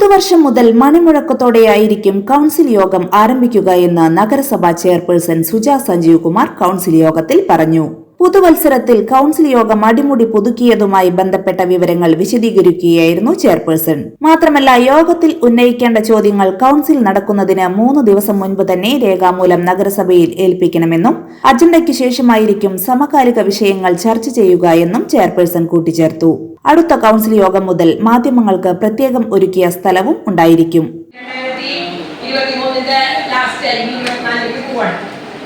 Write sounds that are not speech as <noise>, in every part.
പുതുവർഷം മുതൽ മണിമുഴക്കത്തോടെയായിരിക്കും കൗൺസിൽ യോഗം ആരംഭിക്കുക എന്ന് നഗരസഭാ ചെയർപേഴ്സൺ സുജാ സഞ്ജീവ് കുമാർ കൗൺസിൽ യോഗത്തിൽ പറഞ്ഞു. പുതുവത്സരത്തിൽ കൌൺസിൽ യോഗം അടിമുടി പുതുക്കിയതുമായി ബന്ധപ്പെട്ട വിവരങ്ങൾ വിശദീകരിക്കുകയായിരുന്നു ചെയർപേഴ്സൺ. മാത്രമല്ല യോഗത്തിൽ ഉന്നയിക്കേണ്ട ചോദ്യങ്ങൾ കൌൺസിൽ നടക്കുന്നതിന് മൂന്ന് ദിവസം മുൻപ് തന്നെ രേഖാമൂലം നഗരസഭയിൽ ഏൽപ്പിക്കണമെന്നും അജണ്ടയ്ക്ക് ശേഷമായിരിക്കും സമകാലിക വിഷയങ്ങൾ ചർച്ച ചെയ്യുക എന്നും ചെയർപേഴ്സൺ കൂട്ടിച്ചേർത്തു. അടുത്ത കൌൺസിൽ യോഗം മുതൽ മാധ്യമങ്ങൾക്ക് പ്രത്യേകം ഒരുക്കിയ സ്ഥലവും ഉണ്ടായിരിക്കും.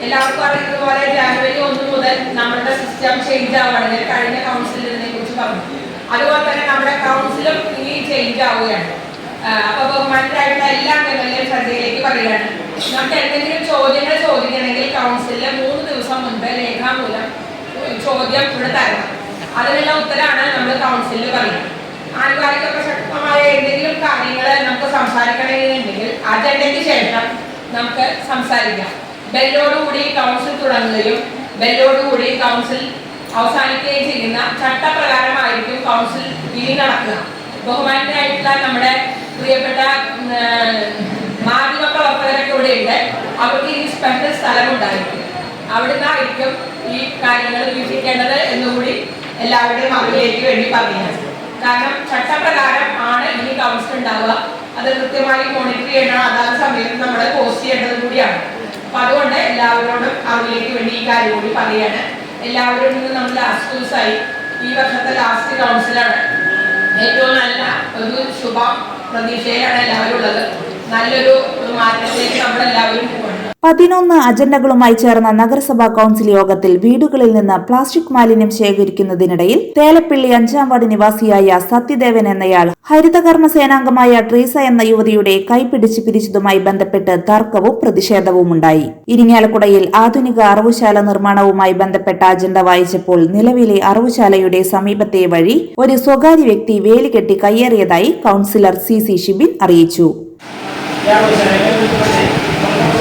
എല്ലാവർക്കും അറിയുന്നത് പോലെ ജാനുവരി ഒന്ന് മുതൽ നമ്മുടെ സിസ്റ്റം ചേഞ്ച് ആവുകയാണ് കഴിഞ്ഞ കൗൺസിലിനെ കുറിച്ച് പറഞ്ഞു. അതുപോലെ തന്നെ നമ്മുടെ കൗൺസിലും ഇനി ചേഞ്ച് ആവുകയാണ്. അപ്പൊ ബഹുമാനരായിട്ടുള്ള എല്ലാ അംഗങ്ങളെയും ശ്രദ്ധയിലേക്ക് പറയുകയാണ്. നമുക്ക് എന്തെങ്കിലും ചോദ്യങ്ങൾ ചോദിക്കണമെങ്കിൽ കൗൺസിലിന് മൂന്ന് ദിവസം മുൻപ് രേഖാമൂലം ചോദ്യം ഇവിടെ തരണം. അതിനുള്ള ഉത്തരമാണ് നമ്മൾ കൗൺസിലിൽ പറയുന്നത്. ആനുകാലിക പ്രസക്തമായ എന്തെങ്കിലും കാര്യങ്ങൾ നമുക്ക് സംസാരിക്കണമെന്നുണ്ടെങ്കിൽ അജണ്ടയ്ക്ക് ശേഷം നമുക്ക് സംസാരിക്കാം. ബെല്ലോടുകൂടി കൗൺസിൽ തുടങ്ങുകയും ബെല്ലോടുകൂടി കൗൺസിൽ അവസാനിക്കുകയും ചെയ്യുന്ന ചട്ടപ്രകാരമായിരിക്കും കൗൺസിൽ ഇനി നടക്കുക. ബഹുമാനായിട്ടുള്ള നമ്മുടെ പ്രിയപ്പെട്ട മാധ്യമ പ്രവർത്തകരൊക്കെ ഇവിടെ ഉണ്ട് അവർക്ക് ഇനി സ്പെഷ്യൽ സ്ഥലമുണ്ടായിരിക്കും. അവിടുന്നായിരിക്കും ഈ കാര്യങ്ങൾ വീക്ഷിക്കേണ്ടത് എന്നുകൂടി എല്ലാവരുടെയും അറിവിലേക്ക് വേണ്ടി പറയുന്നത്. കാരണം ചട്ടപ്രകാരം ആണ് ഇനി കൗൺസിൽ ഉണ്ടാവുക. അത് കൃത്യമായി മോണിറ്റർ ചെയ്യണം അതാത് സമയത്ത് നമ്മൾ പോസ്റ്റ് ചെയ്യേണ്ടത് കൂടിയാണ്. അപ്പൊ അതുകൊണ്ട് എല്ലാവരോടും അവരിലേക്ക് വേണ്ടി ഈ കാര്യം കൂടി പറയാണ് എല്ലാവരും ഇന്ന് നമ്മൾ ലാസ്റ്റ് ദിവസമായി ഈ വർഷത്തെ ലാസ്റ്റ് കൗൺസിലാണ് ഏറ്റവും നല്ല ഒരു ശുഭ പ്രതീക്ഷയിലാണ് എല്ലാവരും ഉള്ളത്. നല്ലൊരു മാറ്റത്തിലേക്ക് നമ്മളെല്ലാവരും പോകണം. പതിനൊന്ന് അജണ്ടകളുമായി ചേർന്ന നഗരസഭാ കൌൺസിൽ യോഗത്തിൽ വീടുകളിൽ നിന്ന് പ്ലാസ്റ്റിക് മാലിന്യം ശേഖരിക്കുന്നതിനിടയിൽ തേലപ്പിള്ളി അഞ്ചാം വാർഡ് നിവാസിയായ സത്യദേവൻ എന്നയാൾ ഹരിതകർമ്മ സേനാംഗമായ ട്രീസ എന്ന യുവതിയുടെ കൈപിടിച്ച് പിരിച്ചതുമായി ബന്ധപ്പെട്ട് തർക്കവും പ്രതിഷേധവും ഉണ്ടായി. ഇരിങ്ങാലക്കുടയിൽ ആധുനിക അറവുശാല നിർമ്മാണവുമായി ബന്ധപ്പെട്ട അജണ്ട വായിച്ചപ്പോൾ നിലവിലെ അറവുശാലയുടെ സമീപത്തെ വഴി ഒരു സ്വകാര്യ വ്യക്തി വേലികെട്ടി കയ്യേറിയതായി കൌൺസിലർ സി സി ഷിബിൻ അറിയിച്ചു.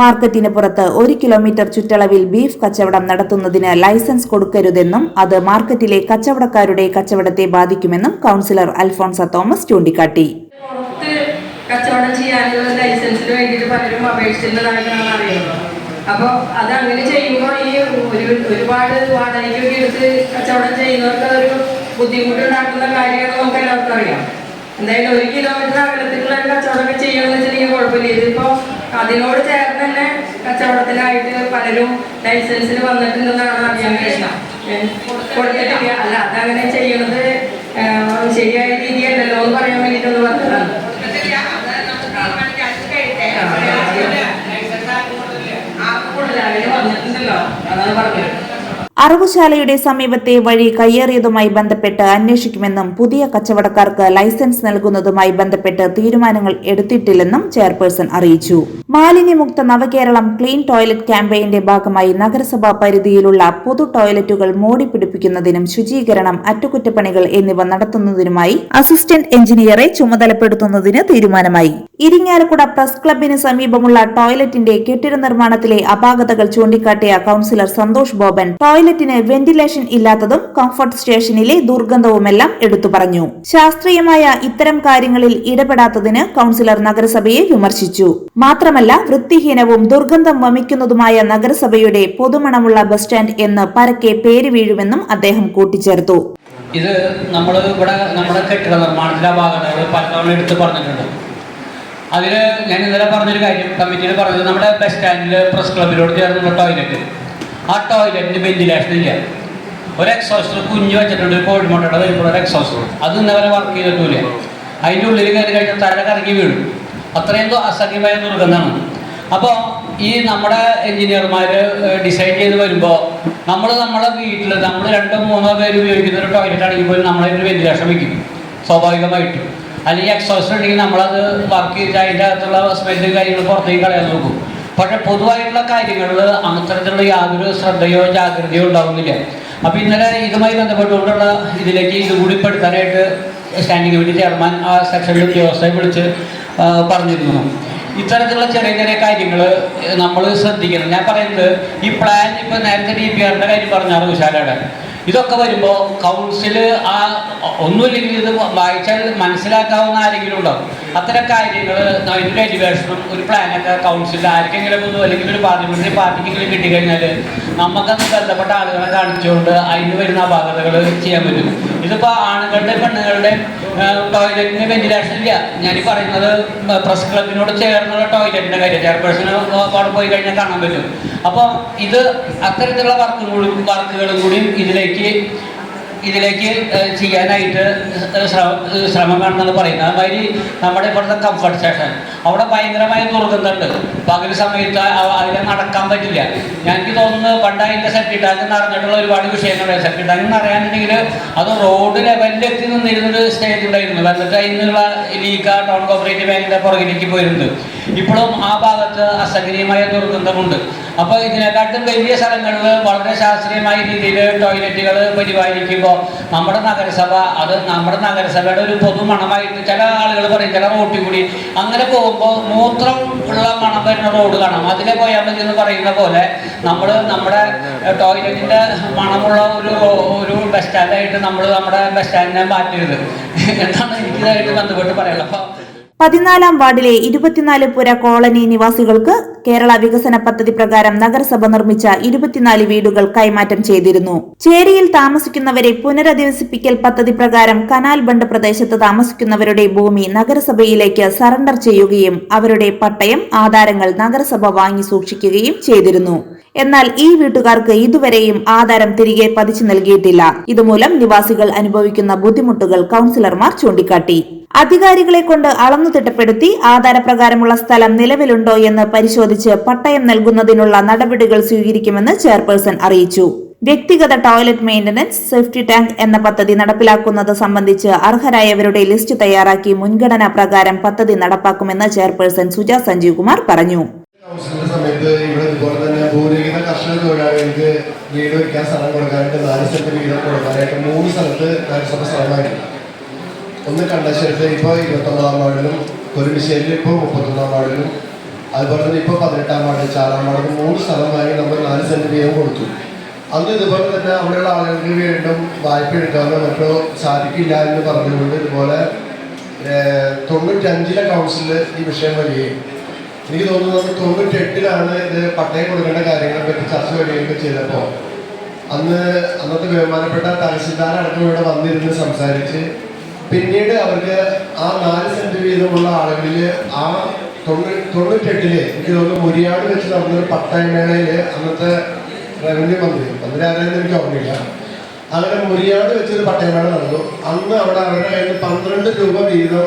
മാർക്കറ്റിന് പുറത്ത് ഒരു കിലോമീറ്റർ ചുറ്റളവിൽ ബീഫ് കച്ചവടം നടത്തുന്നതിന് ലൈസൻസ് കൊടുക്കരുതെന്നും അത് മാർക്കറ്റിലെ കച്ചവടക്കാരുടെ കച്ചവടത്തെ ബാധിക്കുമെന്നും കൗൺസിലർ അൽഫോൺസ തോമസ് ചൂണ്ടിക്കാട്ടി. കച്ചവടം ചെയ്യാനുള്ള ലൈസൻസിന് വേണ്ടിയിട്ട് പലരും അപേക്ഷിച്ചിട്ടുള്ളതായിട്ടാണ് അറിയുന്നത്. അപ്പോൾ അത് അങ്ങനെ ചെയ്യുമ്പോൾ ഈ ഒരു ഒരുപാട് വാടകയ്ക്കൊക്കെ എടുത്ത് കച്ചവടം ചെയ്യുന്നവർക്ക് അതൊരു ബുദ്ധിമുട്ടുണ്ടാക്കുന്ന കാര്യങ്ങൾ നമുക്ക് എല്ലാവർക്കും അറിയാം. എന്തായാലും ഒരു കിലോമീറ്റർ അകലത്തിലുള്ള ഒരു കച്ചവടമൊക്കെ ചെയ്യണമെന്ന് വെച്ചിട്ടുണ്ടെങ്കിൽ കുഴപ്പമില്ല ഇതിപ്പോൾ അതിനോട് ചേർന്ന് തന്നെ കച്ചവടത്തിനായിട്ട് പലരും ലൈസൻസിന് വന്നിട്ടുണ്ടെന്നാണ് അറിയാൻ കഴിയുന്നത് കൊടുത്തിട്ടില്ല അല്ല അതങ്ങനെ ചെയ്യുന്നത് ശരിയായ രീതിയല്ലല്ലോ എന്ന് പറയാൻ വേണ്ടിയിട്ടൊന്ന് പറഞ്ഞതാണ് വന്നിട്ടുണ്ടല്ലോ അതാണ് പറഞ്ഞത് അറവുശാലയുടെ സമീപത്തെ വഴി കയ്യേറിയതുമായി ബന്ധപ്പെട്ട് അന്വേഷിക്കുമെന്നും പുതിയ കച്ചവടക്കാർക്ക് ലൈസൻസ് നൽകുന്നതുമായി ബന്ധപ്പെട്ട് തീരുമാനങ്ങൾ എടുത്തിട്ടില്ലെന്നും ചെയർപേഴ്സൺ അറിയിച്ചു. മാലിന്യമുക്ത നവകേരളം ക്ലീൻ ടോയ്ലറ്റ് ക്യാമ്പയിന്റെ ഭാഗമായി നഗരസഭാ പരിധിയിലുള്ള പൊതു ടോയ്ലറ്റുകൾ മോടിപ്പിടിപ്പിക്കുന്നതിനും ശുചീകരണം അറ്റകുറ്റപ്പണികൾ എന്നിവ നടത്തുന്നതിനുമായി അസിസ്റ്റന്റ് എഞ്ചിനീയറെ ചുമതലപ്പെടുത്തുന്നതിന് തീരുമാനമായി. ഇരിങ്ങാലക്കുട പ്രസ് ക്ലബിന് സമീപമുള്ള ടോയ്ലറ്റിന്റെ കെട്ടിട നിർമ്മാണത്തിലെ അപാകതകൾ ചൂണ്ടിക്കാട്ടിയ കൌൺസിലർ സന്തോഷ് ബോബൻ ടോയ്ലറ്റിന് വെന്റിലേഷൻ ഇല്ലാത്തതും കംഫർട്ട് സ്റ്റേഷനിലെ ദുർഗന്ധവുമെല്ലാം എടുത്തു പറഞ്ഞു. ശാസ്ത്രീയമായ ഇത്തരം കാര്യങ്ങളിൽ ഇടപെടാത്തതിന് കൌൺസിലർ നഗരസഭയെ വിമർശിച്ചു. മാത്രമല്ല വൃത്തിഹീനവും ദുർഗന്ധം വമിക്കുന്നതുമായ നഗരസഭയുടെ പൊതുമണമുള്ള ബസ് സ്റ്റാൻഡ് എന്ന് പരക്കെ പേര് വീഴുമെന്നും അദ്ദേഹം കൂട്ടിച്ചേർത്തു. ഇത് നമ്മൾ ഇവിടെ നമ്മുടെ കെട്ടിട നിർമ്മാണത്തിലെ ഭാഗങ്ങൾ പലതവണ എടുത്ത് പറഞ്ഞിട്ടുണ്ട്. അതിൽ ഞാൻ ഇന്നലെ പറഞ്ഞൊരു കാര്യം കമ്മിറ്റിയിൽ പറഞ്ഞത് നമ്മുടെ ബസ് സ്റ്റാൻഡിൽ പ്രസ് ക്ലബിലോട് ചേർന്നുള്ള ടോയ്ലറ്റ് ആ ടോയ്ലറ്റിന് വെന്റിലേഷൻ ഇല്ല. ഒരു എക്സോസ്റ്റർ കുഞ്ഞു വെച്ചിട്ടുണ്ട് ഒരു കോഴിമുട്ടയുടെ വരുമ്പോൾ ഒരു എക്സോസ്റ്റർ അത് ഇന്നവരെ വർക്ക് ചെയ്തിട്ടില്ല. അതിന്റെ ഉള്ളിൽ കയറി കഴിഞ്ഞാൽ തല കറങ്ങി വീഴും. അത്രയും അസഹ്യമായ ദുർഗന്ധമാണ്. അപ്പോൾ ഈ നമ്മുടെ എഞ്ചിനീയർമാർ ഡിസൈൻ ചെയ്ത് വരുമ്പോൾ നമ്മൾ നമ്മളെ വീട്ടിൽ നമ്മൾ രണ്ടോ മൂന്നോ പേര് ഉപയോഗിക്കുന്ന ഒരു ടോയ്ലറ്റ് ആണെങ്കിൽ പോലും നമ്മളതിന് വെന്റിലേഷൻ വയ്ക്കും സ്വാഭാവികമായിട്ടും. അല്ലെങ്കിൽ എക്സോസ്റ്റർ ഉണ്ടെങ്കിൽ നമ്മളത് വർക്ക് ചെയ്ത് അതിന്റെ അകത്തുള്ള സ്മെല്ലും കാര്യങ്ങൾ പുറത്തേക്ക് കളയാൻ നോക്കും. പക്ഷെ പൊതുവായിട്ടുള്ള കാര്യങ്ങളിൽ അത്തരത്തിലുള്ള യാതൊരു ശ്രദ്ധയോ ജാഗ്രതയോ ഉണ്ടാവുന്നില്ല. അപ്പോൾ ഇന്നലെ ഇതുമായി ബന്ധപ്പെട്ടുകൊണ്ടുള്ള ഇതിലേക്ക് ഇത് കൂടി പെടുത്താനായിട്ട് സ്റ്റാൻഡിംഗ് കമ്മിറ്റി ചെയർമാൻ ആ സെക്ഷനിൽ ഉദ്യോഗസ്ഥയെ വിളിച്ച് പറഞ്ഞിരുന്നു. ഇത്തരത്തിലുള്ള ചെറിയ ചെറിയ കാര്യങ്ങൾ നമ്മൾ ശ്രദ്ധിക്കണം. ഞാൻ പറയുന്നത് ഈ പ്ലാൻ ഇപ്പം നേരത്തെ ഡി പി ആറിന്റെ കാര്യം പറഞ്ഞാണ് വിശാലയുടെ ഇതൊക്കെ വരുമ്പോൾ കൗൺസിൽ ആ ഒന്നുമില്ലെങ്കിൽ ഇത് വായിച്ചാൽ മനസ്സിലാക്കാവുന്ന ആരെങ്കിലും ഉണ്ടാവും അത്തരം കാര്യങ്ങൾ അതിന്റെ എലിവേഷനും ഒരു പ്ലാനൊക്കെ കൗൺസിലിൽ ആർക്കെങ്കിലും ഒന്നും അല്ലെങ്കിൽ ഒരു പാർലമെന്ററി പാർട്ടിക്കെങ്കിലും കിട്ടിക്കഴിഞ്ഞാൽ നമുക്കത് ബന്ധപ്പെട്ട ആളുകളെ കാണിച്ചുകൊണ്ട് അതിന് വരുന്ന അപാകതകൾ ചെയ്യാൻ പറ്റും. ഇതിപ്പോൾ ആണുങ്ങളുടെ പെണ്ണുങ്ങളുടെ ടോയ്ലറ്റിന് വെന്റിലേഷൻ ഇല്ല. ഞാൻ പറയുന്നത് പ്രസ് ക്ലബിനോട് ചേർന്നുള്ള ടോയ്ലറ്റിന്റെ കാര്യം. ചെയർപേഴ്സൺ അവിടെ പോയി കഴിഞ്ഞാൽ കാണാൻ പറ്റും. അപ്പോൾ ഇത് അത്തരത്തിലുള്ള വർക്കും കൂടി വർക്കുകളും കൂടിയും ഇതിലേക്ക് ഇതിലേക്ക് ചെയ്യാനായിട്ട് ശ്രമം കാണുന്നത് പറയുന്നത്. അതുമാതിരി നമ്മുടെ ഇവിടുത്തെ കംഫർട്ട് സ്റ്റേഷൻ അവിടെ ഭയങ്കരമായ ദുർഗന്ധമുണ്ട്. പകൽ സമയത്ത് അതിനെ നടക്കാൻ പറ്റില്ല. ഞങ്ങൾക്ക് തോന്നുന്നു പണ്ട് അതിന്റെ സെപ്റ്റി ടാങ്ക് നിറഞ്ഞിട്ടുള്ള ഒരുപാട് വിഷയങ്ങളുണ്ട്. സെപ്റ്റി ടാങ്ക് നിറയാനുണ്ടെങ്കിൽ അത് റോഡ് ലെവലിൽ എത്തി നിന്നിരുന്നൊരു സ്റ്റേജ് ഉണ്ടായിരുന്നു. എന്നിട്ട് അതിനുള്ള ലീക്ക ടൗൺ കോപ്പറേറ്റീവ് ബാങ്കിന്റെ പുറകിലേക്ക് പോയിരുന്നത് ഇപ്പോഴും ആ ഭാഗത്ത് അസഹനീയമായ ദുർഗന്ധമുണ്ട്. അപ്പോൾ ഇതിനെക്കാട്ടും വലിയ സ്ഥലങ്ങളിൽ വളരെ ശാസ്ത്രീയമായ രീതിയിൽ ടോയ്ലറ്റുകൾ പരിപാലിക്കുമ്പോൾ നമ്മുടെ നഗരസഭ അത് നമ്മുടെ നഗരസഭയുടെ ഒരു പൊതു മണമായിട്ട് ചില ആളുകൾ പറയും ചില റോട്ടിൽ കൂടി. അങ്ങനെ പോകുമ്പോൾ മൂത്രം ഉള്ള മണം വരുന്ന റോഡ് കാണാം. അതിലെ പോയാൽ മതി എന്ന് പറയുന്ന പോലെ നമ്മൾ നമ്മുടെ ടോയ്ലറ്റിന്റെ മണമുള്ള ഒരു ഒരു ബസ് സ്റ്റാൻഡായിട്ട് നമ്മൾ നമ്മുടെ ബസ് സ്റ്റാൻഡിനെ മാറ്റരുത്. <laughs> എന്നാണ് എനിക്കിതായിട്ട് ബന്ധപ്പെട്ട് പറയാനുള്ളത്. അപ്പോൾ പതിനാലാം വാർഡിലെ ഇരുപത്തിനാല് പുര കോളനി നിവാസികൾക്ക് കേരള വികസന പദ്ധതി പ്രകാരം നഗരസഭ നിർമ്മിച്ച ഇരുപത്തിനാല് വീടുകൾ കൈമാറ്റം ചെയ്തിരുന്നു. ചേരിയിൽ താമസിക്കുന്നവരെ പുനരധിവസിപ്പിക്കൽ പദ്ധതി പ്രകാരം കനാൽ ബണ്ട് പ്രദേശത്ത് താമസിക്കുന്നവരുടെ ഭൂമി നഗരസഭയിലേക്ക് സറണ്ടർ ചെയ്യുകയും അവരുടെ പട്ടയം ആധാരങ്ങൾ നഗരസഭ വാങ്ങി സൂക്ഷിക്കുകയും ചെയ്തിരുന്നു. എന്നാൽ ഈ വീട്ടുകാർക്ക് ഇതുവരെയും ആധാരം തിരികെ പതിച്ചു നൽകിയിട്ടില്ല. ഇതുമൂലം നിവാസികൾ അനുഭവിക്കുന്ന ബുദ്ധിമുട്ടുകൾ കൌൺസിലർമാർ ചൂണ്ടിക്കാട്ടി. അധികാരികളെ കൊണ്ട് അളന്നു തിട്ടപ്പെടുത്തി ആധാരപ്രകാരമുള്ള സ്ഥലം നിലവിലുണ്ടോ എന്ന് പരിശോധിച്ച് പട്ടയം നൽകുന്നതിനുള്ള നടപടികൾ സ്വീകരിക്കുമെന്ന് ചെയർപേഴ്സൺ അറിയിച്ചു. വ്യക്തിഗത ടോയ്ലറ്റ് മെയിന്റനൻസ് സേഫ്റ്റി ടാങ്ക് എന്ന പദ്ധതി നടപ്പിലാക്കുന്നത് സംബന്ധിച്ച് അർഹരായവരുടെ ലിസ്റ്റ് തയ്യാറാക്കി മുൻഗണനാ പ്രകാരം പദ്ധതി നടപ്പാക്കുമെന്ന് ചെയർപേഴ്സൺ സുജ സഞ്ജീവ് കുമാർ പറഞ്ഞു സമയത്ത് ഇവിടെ തന്നെ കർഷക ഒന്ന് കണ്ടശേഷം ഇപ്പോൾ ഇരുപത്തൊമ്പതാം വാർഡിലും കുരുവിശ്ശേരിയിൽ ഇപ്പോൾ മുപ്പത്തൊന്നാം വാർഡിലും. അതുപോലെ തന്നെ ഇപ്പോൾ പതിനെട്ടാം വാർഡ് ചാലാം വാർഡ് മൂന്ന് സ്ഥലമായി നമ്മൾ നാല് സെന്റ് വീതം കൊടുത്തു. അന്ന് ഇതുപോലെ തന്നെ അവിടെയുള്ള ആളുകൾക്ക് വീണ്ടും വായ്പ എടുക്കാനോ മറ്റോ സാധിക്കില്ല എന്ന് പറഞ്ഞുകൊണ്ട് ഇതുപോലെ തൊണ്ണൂറ്റഞ്ചിലെ കൗൺസിലിൽ ഈ വിഷയം വരികയും. എനിക്ക് തോന്നുന്നത് തൊണ്ണൂറ്റി എട്ടിലാണ് ഇത് പട്ടയം കൊടുക്കേണ്ട കാര്യങ്ങളെ പറ്റി ചർച്ച വരികയൊക്കെ ചെയ്തപ്പോൾ. അന്ന് അന്നത്തെ ബഹുമാനപ്പെട്ട തഹസിൽദാർ അടക്കം ഇവിടെ വന്നിരുന്ന് സംസാരിച്ച് പിന്നീട് അവർക്ക് ആ നാല് സെന്റ് വീതമുള്ള ആളുകളിൽ ആ തൊണ്ണൂ തൊണ്ണൂറ്റെട്ടിൽ എനിക്ക് തോന്നുന്നു മുരിയാട് വെച്ച് നടന്നൊരു പട്ടയമേളയിൽ അന്നത്തെ റവന്യൂ മന്ത്രി. മന്ത്രി ആരായെന്ന് എനിക്ക് ഓർമ്മയില്ല. അങ്ങനെ മുരിയാട് വെച്ചൊരു പട്ടയമേള നടന്നു. അന്ന് അവിടെ അവരുടെ കയ്യിൽ പന്ത്രണ്ട് രൂപ വീതം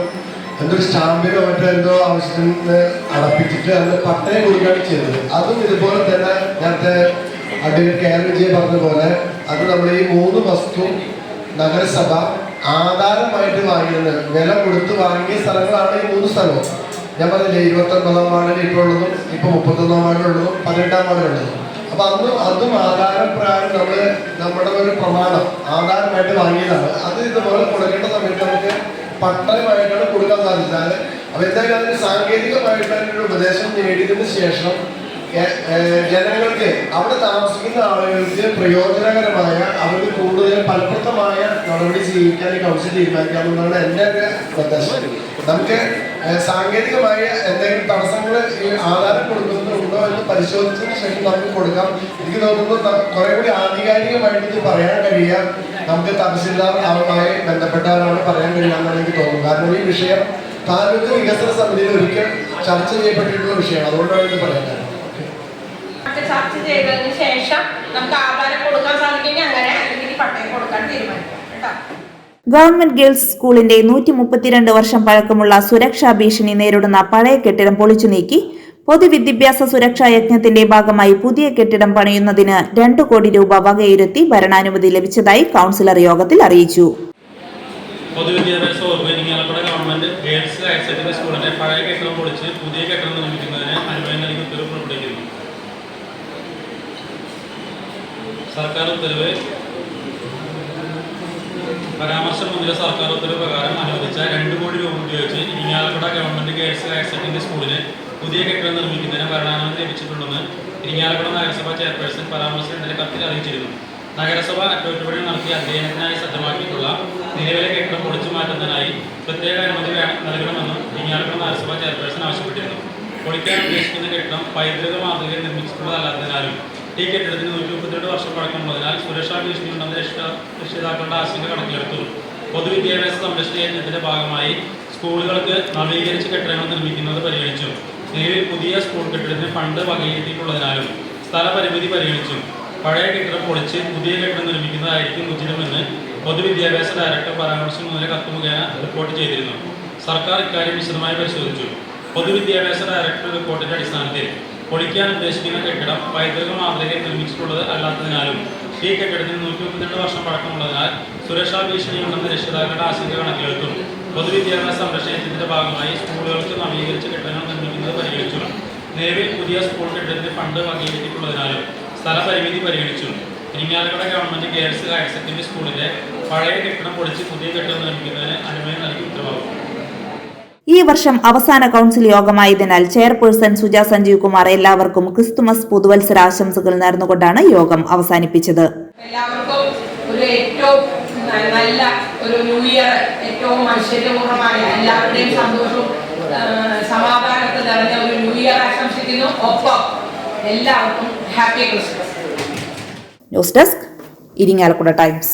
എന്തൊരു സ്റ്റാമ്പിനോ മറ്റോ എന്തോ ആവശ്യത്തിന് അടപ്പിച്ചിട്ട് അന്ന് പട്ടയം കൊടുക്കുകയാണ് ചെയ്തത്. അതും ഇതുപോലെ തന്നെ നേരത്തെ അഡ്വക്കേറ്റ് കെ ആർ വിജയൻ പറഞ്ഞ പോലെ അത് നമ്മൾ ഈ മൂന്ന് വസ്തു നഗരസഭ ആധാരമായിട്ട് വാങ്ങിയത് വില കൊടുത്ത് വാങ്ങിയ സ്ഥലങ്ങളാണ് ഈ മൂന്ന് സ്ഥലവും. ഞാൻ പറഞ്ഞില്ലേ ഇരുപത്തൊമ്പതാം വാർഡിൽ ഇപ്പോൾ ഉള്ളതും ഇപ്പോൾ മുപ്പത്തൊന്നാം വാർഡിലുള്ളതും പതിനെട്ടാം വാർഡിലുള്ളതും അപ്പൊ അന്ന് അതും ആധാരപ്രകാരം നമ്മൾ നമ്മുടെ ഒരു പ്രമാണം ആധാരമായിട്ട് വാങ്ങിയതാണ്. അത് ഇതുപോലെ കൊടുക്കേണ്ട സമയത്ത് നമുക്ക് പട്ടയമായിട്ടാണ് കൊടുക്കാൻ സാധിച്ചത് അപ്പൊ എന്തായാലും അതിന് സാങ്കേതികമായിട്ടുള്ള ഒരു ഉപദേശം നേടിയതിനു ശേഷം ജനങ്ങൾക്ക് അവിടെ താമസിക്കുന്ന ആളുകൾക്ക് പ്രയോജനകരമായ അവർക്ക് കൂടുതൽ ഫലപ്രദമായ നടപടി സ്വീകരിക്കാൻ കൗൺസിൽ തീരുമാനിക്കാമെന്നാണ് എന്റെ ഒരു നിർദ്ദേശം. നമുക്ക് സാങ്കേതികമായ എന്തെങ്കിലും തടസ്സങ്ങൾ ഈ ആധാരം കൊടുക്കുന്നുണ്ടോ എന്ന് പരിശോധിച്ചതിന് ശേഷം നമുക്ക് കൊടുക്കാം. എനിക്ക് തോന്നുന്നു കുറെ കൂടി ആധികാരികമായിട്ട് ഇത് പറയാൻ കഴിയുക. നമുക്ക് തഹസിൽദാർ അവരുമായി ബന്ധപ്പെട്ടവരാണ് പറയാൻ കഴിയാമെന്നാണ് എനിക്ക് തോന്നുന്നത്. കാരണം ഈ വിഷയം താലൂക്ക് വികസന സമിതിയിൽ ഒരിക്കൽ ചർച്ച ചെയ്യപ്പെട്ടിട്ടുള്ള വിഷയമാണ്. അതുകൊണ്ടാണ് ഇത് പറയാൻ ചർച്ച ചെയ്തതിന് ശേഷം നമുക്ക് ആധാരം കൊടുക്കാൻ സാധിക്കുമെങ്കിൽ അങ്ങനെ അല്ലെങ്കിൽ പട്ടയം കൊടുക്കാൻ തീരുമാനിക്കാം കേട്ടോ. ഗവൺമെന്റ് ഗേൾസ് സ്കൂളിന്റെ നൂറ്റി മുപ്പത്തിരണ്ട് വർഷം പഴക്കമുള്ള സുരക്ഷാ ഭീഷണി നേരിടുന്ന പഴയ കെട്ടിടം പൊളിച്ചു നീക്കി. പൊതുവിദ്യാഭ്യാസ സുരക്ഷാ യജ്ഞത്തിന്റെ ഭാഗമായി പുതിയ കെട്ടിടം പണിയുന്നതിന് രണ്ടു കോടി രൂപ വകയിരുത്തി ഭരണാനുമതി ലഭിച്ചതായി കൌൺസിലർ യോഗത്തിൽ അറിയിച്ചു. പൊതുവിദ്യാഭ്യാസ വകുപ്പ് ഗവൺമെന്റ് ഗേൾസ് ഹയർ സെക്കൻഡറി സ്കൂളിന്റെ പഴയ കെട്ടിടം പൊളിച്ച് പുതിയ കെട്ടിടം നിർമ്മിക്കുന്നതിന് അനുമതി നൽകി ഉത്തരവ് പുറപ്പെടുവിക്കുന്നു സർക്കാർ ഉത്തരവ് പരാമർശം മുതൽ സർക്കാർ ഉത്തരവ് പ്രകാരം അനുവദിച്ച രണ്ട് കോടി രൂപ ഉപയോഗിച്ച് Irinjalakuda government girls higher secondary സ്കൂളിന് പുതിയ കെട്ടിടം നിർമ്മിക്കുന്നതിന് ഭരണാനുമതി ലഭിച്ചിട്ടുണ്ടെന്ന് ഇരിങ്ങാലക്കുട നഗരസഭ ചെയർപേഴ്സൺ പരാമർശം ഇന്നലെ കത്തിൽ അറിയിച്ചിരുന്നു. നഗരസഭ അറ്റകുറ്റപ്പണി നടത്തിയ അധ്യയനത്തിനായി സജ്ജമാക്കിയിട്ടുള്ള നിലവിലെ കെട്ടിടം പൊളിച്ചു മാറ്റുന്നതിനായി പ്രത്യേക അനുമതി നൽകണമെന്നും ഇരിങ്ങാലക്കുട നഗരസഭ ചെയർപേഴ്സൺ ആവശ്യപ്പെട്ടിരുന്നു. പൊളിക്കാൻ ഉദ്ദേശിക്കുന്ന കെട്ടിടം പൈതൃക മാതൃകയിൽ നിർമ്മിച്ചിട്ടുള്ളതല്ലാത്തതിനാലും ഈ കെട്ടിടത്തിന് നൂറ്റി മുപ്പത്തിരണ്ട് വർഷം പഴക്കമുള്ളതിനാൽ സുരക്ഷാ ഭീഷണിയുണ്ടെന്ന് രക്ഷിത രക്ഷിതാക്കളുടെ ആശങ്ക കണക്കിലെടുത്തു. പൊതുവിദ്യാഭ്യാസ സംരക്ഷണ യജ്ഞത്തിന്റെ ഭാഗമായി സ്കൂളുകൾക്ക് നവീകരിച്ച കെട്ടിടങ്ങൾ നിർമ്മിക്കുന്നത് പരിഗണിച്ചു. നിലവിൽ പുതിയ സ്കൂൾ കെട്ടിടത്തിന് ഫണ്ട് വകയിരുത്തിയിട്ടുള്ളതിനാലും സ്ഥലപരിമിതി പരിഗണിച്ചു. പഴയ കെട്ടിടം പൊളിച്ച് പുതിയ കെട്ടിടം നിർമ്മിക്കുന്നതായിരിക്കും ഉചിതമെന്ന് പൊതുവിദ്യാഭ്യാസ ഡയറക്ടർ പരാമർശം മുതലേ കത്ത് മുഖേന റിപ്പോർട്ട് ചെയ്തിരുന്നു. സർക്കാർ ഇക്കാര്യം വിശദമായി പരിശോധിച്ചു. പൊതുവിദ്യാഭ്യാസ ഡയറക്ടർ റിപ്പോർട്ടിന്റെ അടിസ്ഥാനത്തിൽ പൊളിക്കാൻ ഉദ്ദേശിക്കുന്ന കെട്ടിടം പൈതൃക മാതൃകയിൽ നിർമ്മിച്ചിട്ടുള്ളത് അല്ലാത്തതിനാലും ഈ കെട്ടിടത്തിന് നൂറ്റി മുപ്പത്തിരണ്ട് വർഷം പഴക്കമുള്ളതിനാൽ സുരക്ഷാ ഭീഷണിയുണ്ടെന്ന് രക്ഷിതാക്കളുടെ ആശങ്ക കണക്കിലെടുത്തു. പൊതുവിദ്യാഭ്യാസ സംരക്ഷണത്തിന്റെ ഭാഗമായി സ്കൂളുകൾക്ക് നവീകരിച്ച കെട്ടിടങ്ങൾ നിർമ്മിക്കുന്നത് പരിഗണിച്ചു. നിലവിൽ പുതിയ സ്കൂൾ കെട്ടിടത്തിന് ഫണ്ട് വകീകരിച്ചിട്ടുള്ളതിനാലും സ്ഥലപരിമിതി പരിഗണിച്ചു. Irinjalakuda government girls higher secondary സ്കൂളിന്റെ പഴയ കെട്ടിടം പൊളിച്ച് പുതിയ കെട്ടിടം നിർമ്മിക്കുന്നതിന് അനുമതി നൽകി ഉത്തരവാകും ഈ വർഷം അവസാന കൗൺസിൽ യോഗമായതിനാൽ ചെയർപേഴ്സൺ സുജ സഞ്ജീവ് കുമാർ എല്ലാവർക്കും ക്രിസ്തുമസ് പുതുവത്സര ആശംസകൾ നേർന്നുകൊണ്ടാണ് യോഗം അവസാനിപ്പിച്ചത്. എല്ലാവർക്കും ഒരു ഏറ്റവും നല്ല ഒരു ന്യൂ ഇയർ ഏറ്റവും ഐശ്വര്യപൂർണമായ എല്ലാവരുടെയും സന്തോഷവും സമാധാനത്തിൽ നിറഞ്ഞ ഒരു ന്യൂ ഇയർ ആശംസിക്കുന്നു. ഒപ്പം എല്ലാവർക്കും happy Christmas. News desk Irinjalakuda times.